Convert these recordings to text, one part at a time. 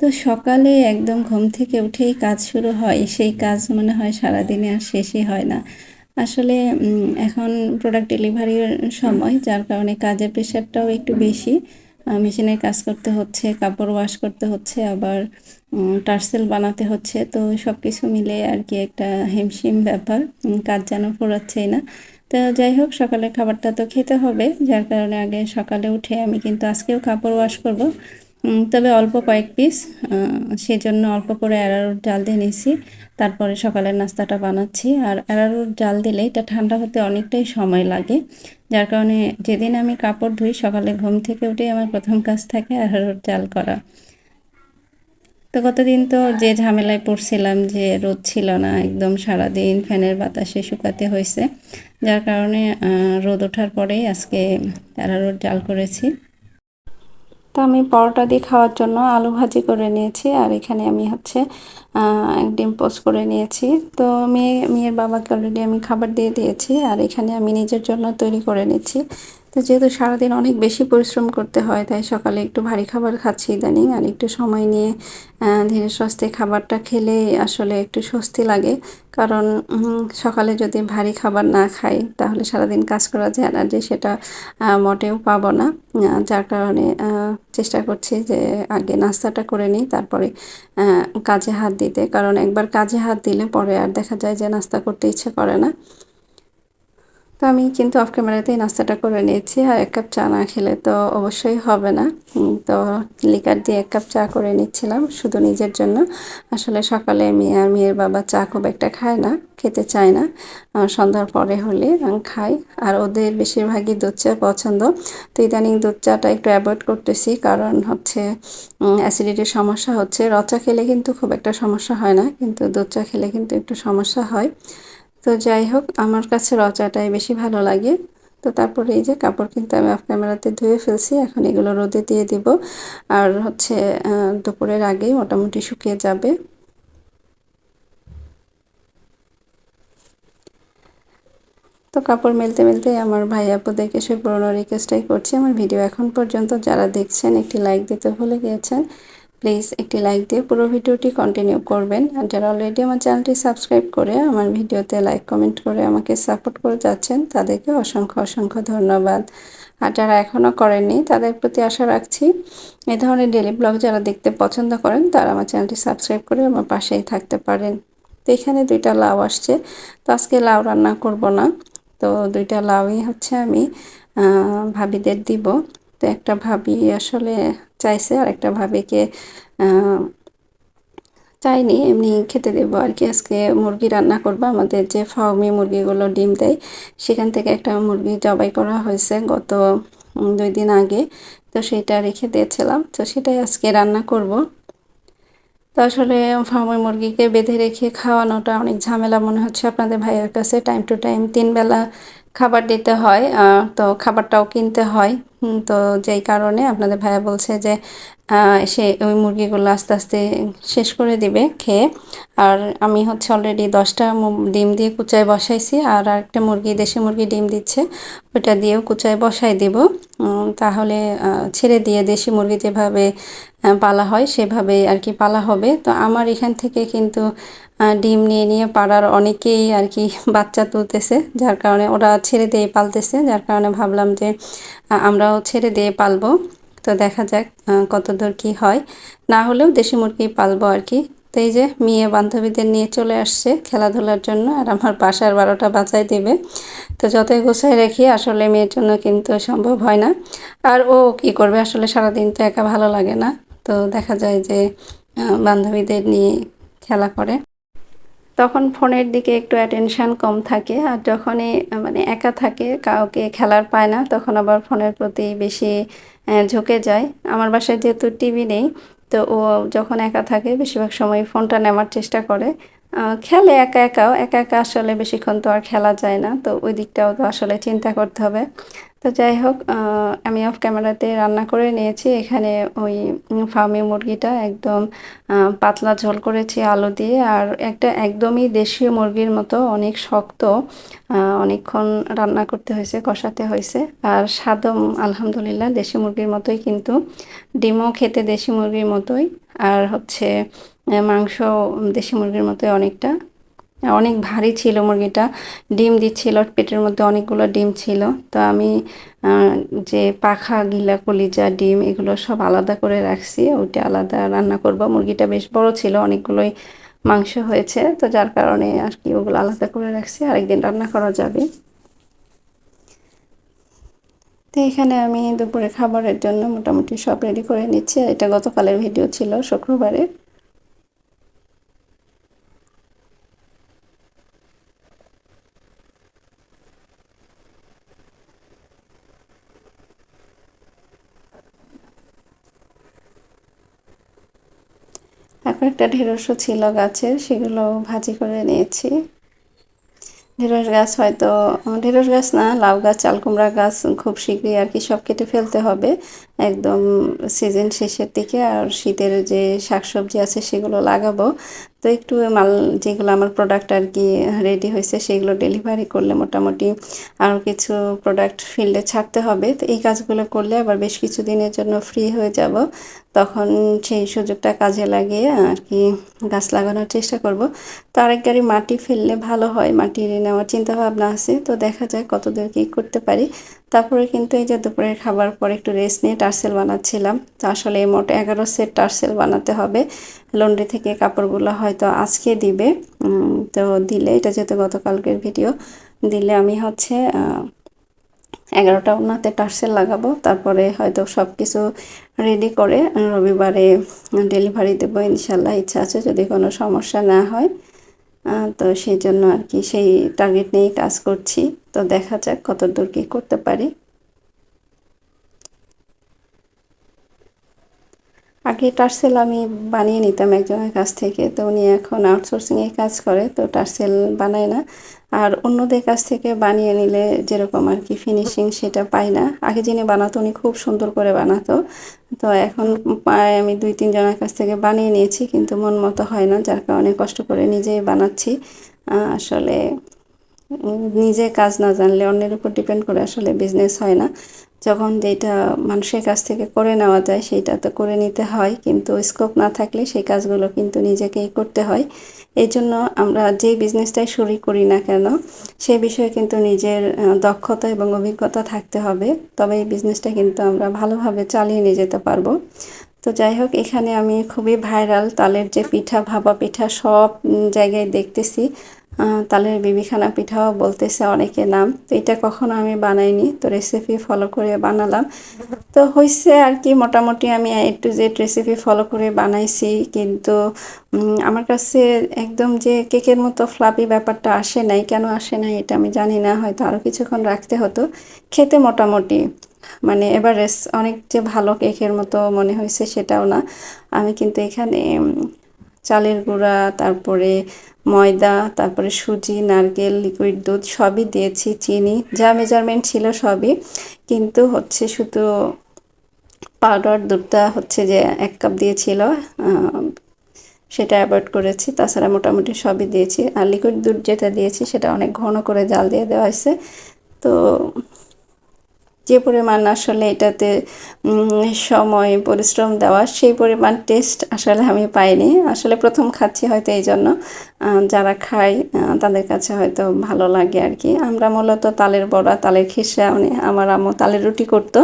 তো সকালে একদম ঘুম থেকে উঠেই কাজ শুরু হয়। সেই কাজ মনে হয় সারাদিনে আর শেষই হয় না। আসলে এখন প্রোডাক্ট ডেলিভারির সময়, যার কারণে কাজের প্রেশারটাও একটু বেশি। মেশিনের কাজ করতে হচ্ছে, কাপড় ওয়াশ করতে হচ্ছে, আবার টার্সেল বানাতে হচ্ছে। তো সব কিছু মিলে আর কি একটা হিমশিম ব্যাপার কাজ যেন ফুরাচ্ছেই না। তো যাই হোক সকালে খাবারটা তো খেতে হবে। যার কারণে আগে সকালে উঠে আমি কিন্তু আজকেও কাপড় ওয়াশ করব। তবে অল্প কয়েক পিস সেজন্য অল্প করে অ্যারারুট ডাল দিয়ে নিয়েছি। তারপরে সকালের নাস্তাটা বানাচ্ছি। আর অ্যারারুট ডাল দিলে এটা ঠান্ডা হতে অনেকটাই সময় লাগে। যার কারণে যেদিন আমি কাপড় ধুই, সকালে ঘুম থেকে উঠে আমার প্রথম কাজ থাকে অ্যারারুট ডাল করা। তো গতদিন তো যে ঝামেলায় পড়ছিলাম যে রোদ ছিল না, একদম সারাদিন ফ্যানের বাতাসে শুকাতে হয়েছে। যার কারণে রোদ ওঠার পরেই আজকে অ্যারারুট ডাল করেছি। তো আমি পরোটা দিয়ে খাওয়ার জন্য আলু ভাজি করে নিয়েছি, আর এখানে আমি হচ্ছে এক ডিম পোস্ট করে নিয়েছি। তো মেয়ে, মেয়ের বাবাকে অলরেডি আমি খাবার দিয়ে দিয়েছি, আর এখানে আমি নিজের জন্য তৈরি করে নিচ্ছি। তো যেহেতু সারাদিন অনেক বেশি পরিশ্রম করতে হয়, তাই সকালে একটু ভারী খাবার খাচ্ছি ইদানিং আর একটু সময় নিয়ে ধীরে সুস্থে খাবারটা খেলে আসলে একটু স্বস্তি লাগে। কারণ সকালে যদি ভারী খাবার না খাই, তাহলে সারাদিন কাজ করা যে এনার্জি সেটা মোটেও পাবো না। যার কারণে চেষ্টা করছি যে আগে নাস্তাটা করে নিই, তারপরে কাজে হাত দিতে। কারণ একবার কাজে হাত দিলে পরে আর দেখা যায় যে নাস্তা করতে ইচ্ছে করে না। তো আমি কিন্তু অফ ক্যামেরাতেই নাস্তাটা করে নিয়েছি আর এক কাপ চা না খেলে তো অবশ্যই হবে না। তো লিকার দিয়ে এক কাপ চা করে নিচ্ছিলাম শুধু নিজের জন্য। আসলে সকালে মেয়ে আর মেয়ের বাবা চা খুব একটা খায় না, খেতে চায় না। সন্ধ্যার পরে হলে খাই। আর ওদের বেশিরভাগই দুধ চা পছন্দ। তো ইদানিং দুধ চাটা একটু অ্যাভয়েড করতেছি কারণ হচ্ছে অ্যাসিডিটির সমস্যা হচ্ছে। রচা খেলে কিন্তু খুব একটা সমস্যা হয় না, কিন্তু দুধ চা খেলে কিন্তু একটু সমস্যা হয়। তো যাই হোক, আমার কাছে রচাটাই বেশি ভালো লাগে। তো তারপরে এই যে কাপড় কিন্তু আমি অফ ক্যামেরাতে ধুয়ে ফেলছি, এখন এগুলো রোদে দিয়ে দিব। আর হচ্ছে দুপুরের আগেই মোটামুটি শুকিয়ে যাবে। তো কাপড় মেলতে মেলতে আমার ভাই আপুদেরকে সে পুরোনো রিকোয়েস্টটাই করছি। আমার ভিডিও এখন পর্যন্ত যারা দেখছেন, একটি লাইক দিতে ভুলে গিয়েছেন প্লিজ একটি লাইক দিয়ে পুরো ভিডিওটি কন্টিনিউ করবেন। আর যারা অলরেডি আমার চ্যানেলটি সাবস্ক্রাইব করে আমার ভিডিওতে লাইক কমেন্ট করে আমাকে সাপোর্ট করে যাচ্ছেন, তাদেরকে অসংখ্য অসংখ্য ধন্যবাদ। আর যারা এখনও করেননি, তাদের প্রতি আশা রাখছি এ ধরনের ডেলি ব্লগ যারা দেখতে পছন্দ করেন, তারা আমার চ্যানেলটি সাবস্ক্রাইব করে আমার পাশেই থাকতে পারেন। তো এখানে দুইটা লাউ আসছে। তো আজকে লাউ রান্না করব না। তো দুইটা লাউই হচ্ছে আমি ভাবিদের দিব। তো একটা ভাবি আসলে চাইছে আর একটা ভাবিকে চাইনি। এমনি খেতে দেবো আর কি। আজকে মুরগি রান্না করব। আমাদের যে ফার্মি মুরগিগুলো ডিম দেয়, সেখান থেকে একটা মুরগি জবাই করা হয়েছে গত দুই দিন আগে। তো সেটা রেখে দিয়েছিলাম। তো সেটাই আজকে রান্না করব। তো আসলে ফার্মের মুরগিকে বেঁধে রেখে খাওয়ানোটা অনেক ঝামেলা মনে হচ্ছে আপনাদের ভাইয়ের কাছে। টাইম টু টাইম তিন বেলা খাবার দিতে হয় তো খাবারটাও কিনতে হয়। তো যেই কারণে আপনাদের ভাইয়া বলছে যে সে ওই মুরগিগুলো আস্তে আস্তে শেষ করে দিবে খেয়ে। আর আমি হচ্ছে অলরেডি দশটা ডিম দিয়ে কুচায় বসাইছি আর আরেকটা মুরগি দেশি মুরগি ডিম দিচ্ছে ওটা দিয়েও কুচায় বসাই দিব। তাহলে ছেড়ে দিয়ে দেশি মুরগি যেভাবে পালা হয় সেভাবে আর কি পালা হবে। তো আমার এখান থেকে কিন্তু ডিম নিয়ে নিয়ে পাড়ার অনেকেই আর কি বাচ্চা তুলতেছে যার কারণে ওরা ছেড়ে দিয়ে পালতেছে। যার কারণে ভাবলাম যে আহ, আমরাও ছেড়ে দিয়ে পালবো। তো দেখা যাক কতদূর কি হয়। না হলেও দেশি মুরগি পালবো আর কি। তো এই যে মেয়ে বান্ধবীদের নিয়ে চলে আসছে খেলাধুলার জন্য আর আমার বাসার বারোটা বাঁচাই দেবে। তো যতই গোছায় রাখি, আসলে মেয়ের জন্য কিন্তু সম্ভব হয় না। আর ও কি করবে? আসলে সারাদিন তো একা ভালো লাগে না। তো দেখা যায় যে বান্ধবীদের নিয়ে খেলা করে। তখন ফোনের দিকে একটু অ্যাটেনশান কম থাকে আর যখনই মানে একা থাকে, কাউকে খেলার পায় না, তখন আবার ফোনের প্রতি বেশি ঝুঁকে যায়। আমার বাসায় যেহেতু টিভি নেই, তো ও যখন একা থাকে, বেশিরভাগ সময় ফোনটা নেওয়ার চেষ্টা করে। খেলে একা একাও, একা একা আসলে বেশিক্ষণ তো আর খেলা যায় না, তো ওই দিকটাও তো আসলে চিন্তা করতে হবে। তো যাই হোক আমি অফ ক্যামেরাতে রান্না করে নিয়েছি। এখানে ওই ফার্মি মুরগিটা একদম পাতলা ঝোল করেছি আলু দিয়ে। আর একটা একদমই দেশীয় মুরগির মতো, অনেক শক্ত অনেকক্ষণ রান্না করতে হয়েছে, কষাতে হয়েছে। আর স্বাদও আলহামদুলিল্লাহ, দেশি মুরগির মতোই কিন্তু। ডিমও খেতে দেশি মুরগির মতোই। আর হচ্ছে মাংস দেশি মুরগির মতোই অনেকটা। অনেক ভারী ছিল মুরগিটা। ডিম দিচ্ছিল, পেটের মধ্যে অনেকগুলো ডিম ছিল। তো আমি যে পাখা, গিলা, কলিজা, ডিম, এগুলো সব আলাদা করে রাখছি। ওইটা আলাদা রান্না করব। মুরগিটা বেশ বড় ছিল, অনেকগুলোই মাংস হয়েছে। তো যার কারণে আর কি ওগুলো আলাদা করে রাখছি। আরেকদিন রান্না করা যাবে। তো এখানে আমি দুপুরে খাবারের জন্য মোটামুটি সব রেডি করে নিচ্ছি। এটা গতকালের ভিডিও ছিল শুক্রবারে এখন একটা ঢেঁড়সও ছিল গাছের সেগুলো ভাজি করে নিয়েছি। ঢেঁড়স গাছ হয়তো, ঢেঁড়স গাছ না, লাউ গাছ চাল কুমড়া গাছ খুব শীঘ্রই আর কি সব কেটে ফেলতে হবে। একদম সিজন শেষের দিকে আর শীতের যে শাকসবজি আছে সেগুলো লাগাবো। তো একটু মাল যেগুলো আমার প্রোডাক্ট আর কি রেডি হয়েছে, সেগুলো ডেলিভারি করলে মোটামুটি আরও কিছু প্রোডাক্ট ফিল্ডে ছাড়তে হবে। তো এই কাজগুলো করলে আবার বেশ কিছু দিনের জন্য ফ্রি হয়ে যাব। তখন সেই সুযোগটা কাজে লাগিয়ে আর কি গাছ লাগানোর চেষ্টা করব। তো আরেক গাড়ি মাটি ফেললে ভালো হয়, মাটি নেওয়ার চিন্তা ভাবনা আছে। তো দেখা যায় কতদূর কী করতে পারি। তারপরে কিন্তু এই যে দুপুরের খাবার পর একটু রেস্ট নিয়ে টার্সেল বানাচ্ছিলাম। তো আসলে মোট এগারো সেট টার্সেল বানাতে হবে। লন্ড্রি থেকে কাপড়গুলো হয়তো আজকে দিবে। তো দিলে, এটা যেহেতু গতকালকের ভিডিও, দিলে আমি হচ্ছে এগারোটা ওনাতে টার্সেল লাগাবো। তারপরে হয়তো সব কিছু রেডি করে রবিবারে ডেলিভারি দেবো, ইনশাল্লাহ। ইচ্ছা আছে যদি কোনো সমস্যা না হয়। তো সেই জন্য আর কি সেই টার্গেট নিয়েই কাজ করছি। তো দেখা যাক কত দূর কী করতে পারি। আগে টার্সেল আমি বানিয়ে নিতাম একজনের কাছ থেকে, তো উনি এখন আউটসোর্সিংয়ে কাজ করে, তো টার্সেল বানায় না। আর অন্যদের কাছ থেকে বানিয়ে নিলে যেরকম আর কি ফিনিশিং সেটা পাই না। আগে যিনি বানাতো উনি খুব সুন্দর করে বানাতো। তো এখন প্রায় আমি দুই তিনজনের কাছ থেকে বানিয়ে নিয়েছি, কিন্তু মন মতো হয় না, যার কারণে কষ্ট করে নিজেই বানাচ্ছি। আসলে নিজে কাজ না জানলে অন্যের উপর ডিপেন্ড করে আসলে বিজনেস হয় না। যখন যেটা মানুষের কাছ থেকে করে নেওয়া যায় সেটা তো করে নিতে হয়। কিন্তু স্কোপ না থাকলে সেই কাজগুলো কিন্তু নিজেকেই করতে হয়। এই জন্য আমরা যে বিজনেসটাই শুরু করি না কেন, সে বিষয়ে কিন্তু নিজের দক্ষতা এবং অভিজ্ঞতা থাকতে হবে। তবে এই বিজনেসটা কিন্তু আমরা ভালোভাবে চালিয়ে নিয়ে যেতে পারব। তো যাই হোক, এখানে আমি খুবই ভাইরাল তালের যে পিঠা ভাবা পিঠা সব জায়গায় দেখতেছি। তালের বিবিখানা পিঠাও বলতেছে অনেকে নাম। তো এটা কখনো আমি বানাইনি, তো রেসিপি ফলো করে বানালাম। তো হয়েছে আর কি, মোটামুটি আমি একটু জেড রেসিপি ফলো করে বানাইছি। কিন্তু আমার কাছে একদম যে কেকের মতো ফ্লাপি ব্যাপারটা আসে নাই, কেন আসে নাই এটা আমি জানি না, হয়তো আরও কিছুক্ষণ রাখতে হতো। খেতে মোটামুটি মানে এভারেজ অনেক যে ভালো কেকের মতো মনে হয়েছে সেটাও না। আমি কিন্তু এখানে চালের গুঁড়া, তারপরে ময়দা, তারপরে সুজি, নারকেল লিকুইড দুধ সবই দিয়েছি, চিনি, যা মেজারমেন্ট ছিল সবই। কিন্তু হচ্ছে শুধু পাউডার দুধটা হচ্ছে যে এক কাপ দিয়েছিল সেটা অ্যাভয়েড করেছি, তাছাড়া মোটামুটি সবই দিয়েছি। আর লিকুইড দুধ যেটা দিয়েছি, সেটা অনেক ঘন করে জাল দিয়ে দেওয়া হয়েছে। তো যে পরিমাণ আসলে এটাতে সময়, পরিশ্রম দেওয়া, সেই পরিমাণ টেস্ট আসলে আমি পাইনি। আসলে প্রথম খাচ্ছি হয়তো এই জন্য। যারা খায় তাদের কাছে হয়তো ভালো লাগে আর কি আমরা মূলত তালের বড়া, তালের খিসা মানে আমার আম্মু তালের রুটি করতো।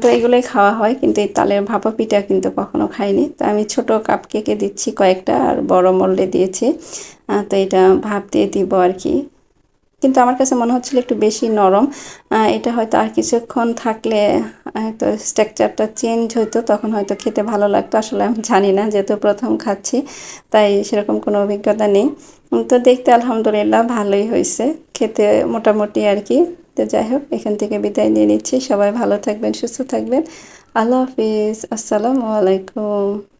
তো এগুলোই খাওয়া হয়, কিন্তু এই তালের ভাপা পিঠা কিন্তু কখনো খাইনি। তো আমি ছোট কাপ কেকে দিচ্ছি কয়েকটা আর বড় মোল্ডে দিয়েছি। তো এটা ভাপ দিয়ে দিব আর কি কিন্তু আমার কাছে মনে হচ্ছিল একটু বেশি নরম। এটা হয়তো আর কিছুক্ষণ থাকলে হয়তো স্ট্রাকচারটা চেঞ্জ হইতো, তখন হয়তো খেতে ভালো লাগতো। আসলে আমি জানি না, যেহেতু প্রথম খাচ্ছি, তাই সেরকম কোনো অভিজ্ঞতা নেই। তো দেখতে আলহামদুলিল্লাহ ভালোই হয়েছে, খেতে মোটামুটি আর কি। তো যাই হোক, এখান থেকে বিদায় নিয়ে নিচ্ছি। সবাই ভালো থাকবেন, সুস্থ থাকবেন। আল্লাহ হাফিজ। আসসালামু আলাইকুম।